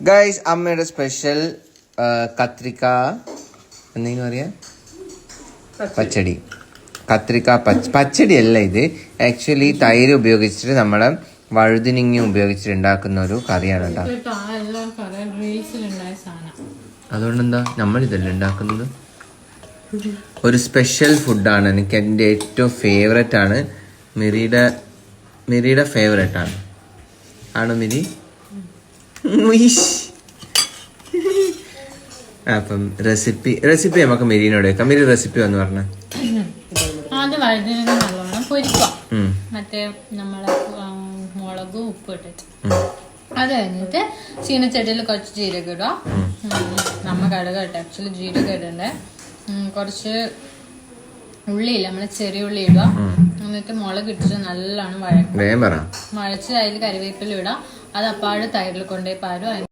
Guys അമ്മയുടെ special കത്രിക്ക എന്തെങ്കിലും പറയാ പച്ചടി. കത്രിക്ക പച്ച പച്ചടി അല്ല ഇത്. ആക്ച്വലി തൈര് ഉപയോഗിച്ചിട്ട് നമ്മളെ വഴുതിനിങ്ങി ഉപയോഗിച്ചിട്ട് ഉണ്ടാക്കുന്ന ഒരു കറിയാണ് കേട്ടോ. അറിയാം അതുകൊണ്ട് എന്താ നമ്മൾ ഇതല്ല ഉണ്ടാക്കുന്നത്? ഒരു സ്പെഷ്യൽ ഫുഡാണ് എനിക്ക് എന്റെ ഏറ്റവും ഫേവറേറ്റ് ആണ്. മിറിയുടെ മിറിയുടെ ഫേവറേറ്റ് ആണ്. ആണോ മിരി. അപ്പം റെസിപ്പി റെസിപ്പി നമുക്ക് മിരീനോട് വെക്കാം. മിരി റെസിപ്പി വന്ന് പറഞ്ഞ. ആദ്യം വഴുതിനങ്ങ നല്ലോണം പൊരിക്കുക. മറ്റേ നമ്മളെ മുളകും ഉപ്പ് ഇട്ടിട്ട്. അത് കഴിഞ്ഞിട്ട് ചീനച്ചട്ടിയിൽ കുറച്ച് ജീരകം ഇടുക. നമ്മ കടുക ഇട്ടെ ആക്ച്വലി ജീരകം ഇടണ്ടേ. കുറച്ച് ഉള്ളിയില്ല നമ്മളെ ചെറിയ ഉള്ളി ഇടുക. എന്നിട്ട് മുളക് ഇട്ടിട്ട് നല്ലോണം വഴക്കും. വേഗം പറ. വഴച്ച് അതിൽ കരിവേപ്പില ഇടാം. അത് അപ്പാട് തൈരിൽ കൊണ്ടുപോയി പാരും.